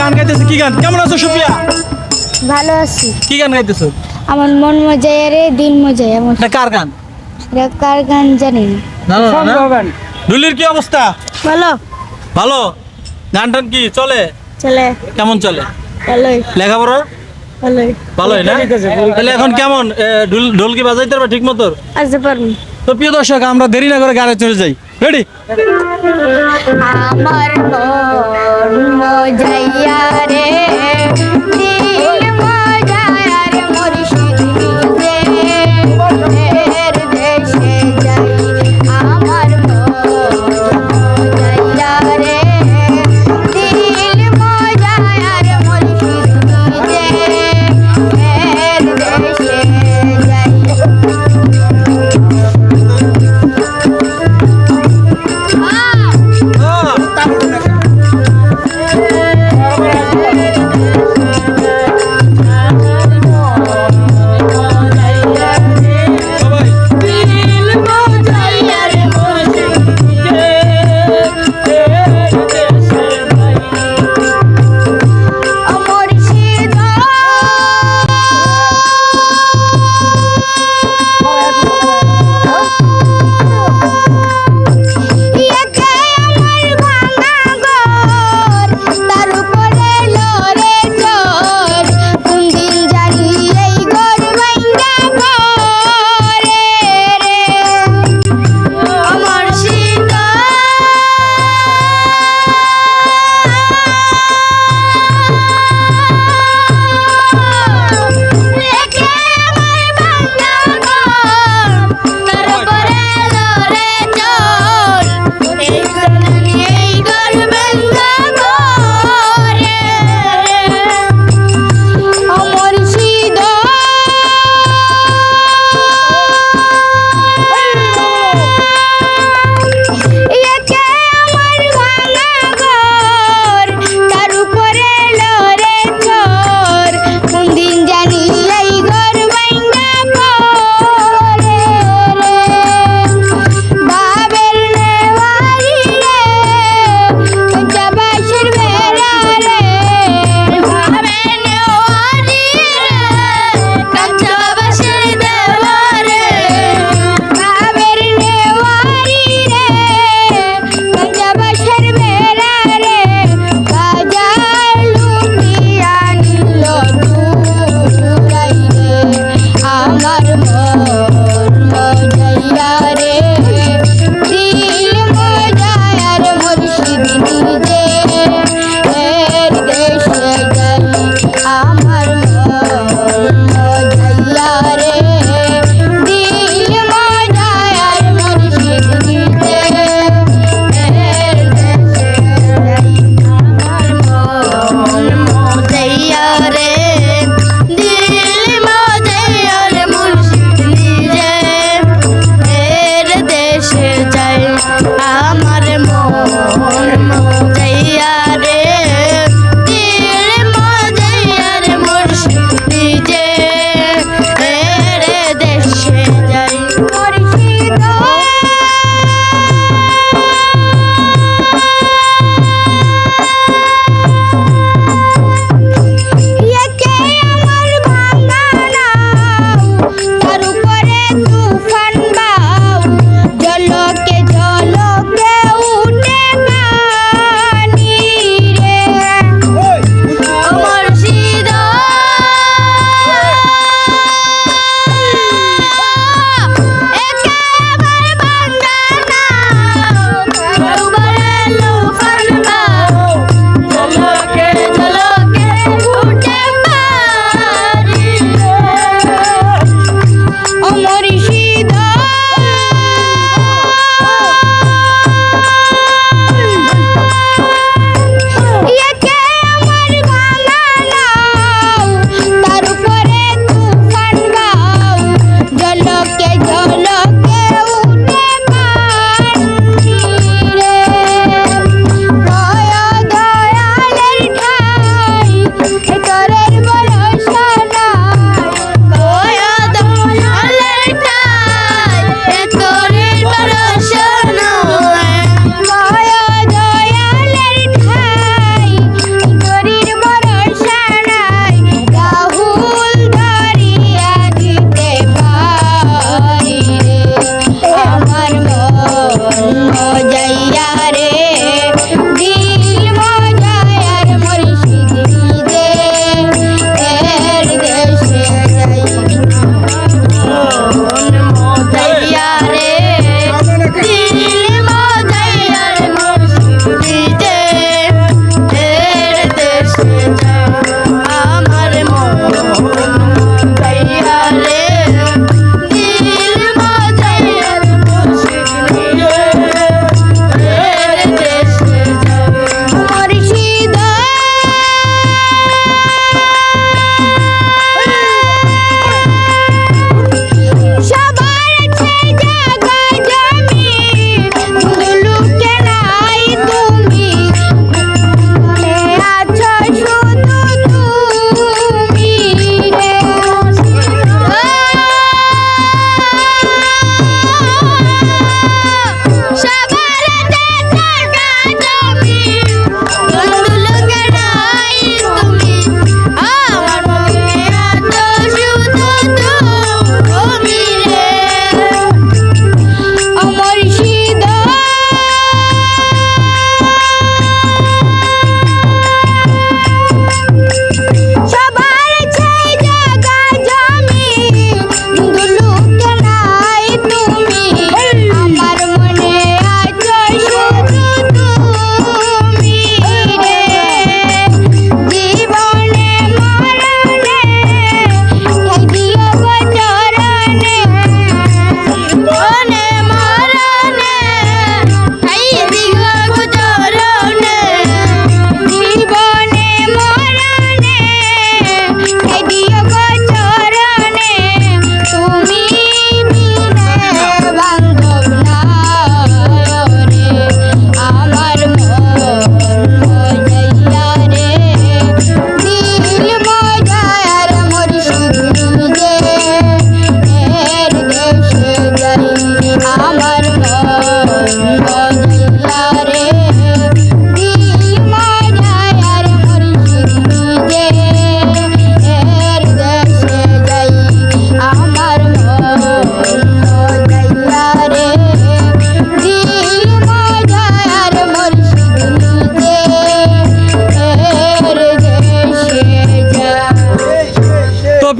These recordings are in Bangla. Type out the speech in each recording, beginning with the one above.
গান গাইতেছে? কি গান? কেমন আছো সুপ্রিয়া ভালো আছি। কি গান গাইতেছো? আমার মন মজায় রে দিন মজায় এমন না কার গান? এটা কার গান জানি না। না না। ডুলির কি অবস্থা? ভালো। ভালো? গান টান কি চলে? চলে। কেমন চলে? ভালোই। লেখাপড়া? ভালোই। ভালোই না? তাহলে এখন কেমন? ঢোল ঢোল কি বাজাইতে পারবে ঠিক মতো? আসতে পারব তো প্রিয় দর্শক আমরা দেরি না করে গানে চলে যাই। রেডি আমার মন মজাইয়া রে।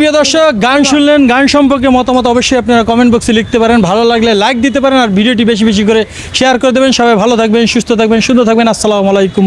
প্রিয় দর্শক গান শুনলেন গান সম্পর্কে মতামত অবশ্যই আপনারা কমেন্ট বক্সে লিখতে পারেন। ভালো লাগলে লাইক দিতে পারেন আর ভিডিওটি বেশি বেশি করে শেয়ার করে দেবেন। সবাই ভালো থাকবেন সুস্থ থাকবেন সুন্দর থাকবেন। আসসালামু আলাইকুম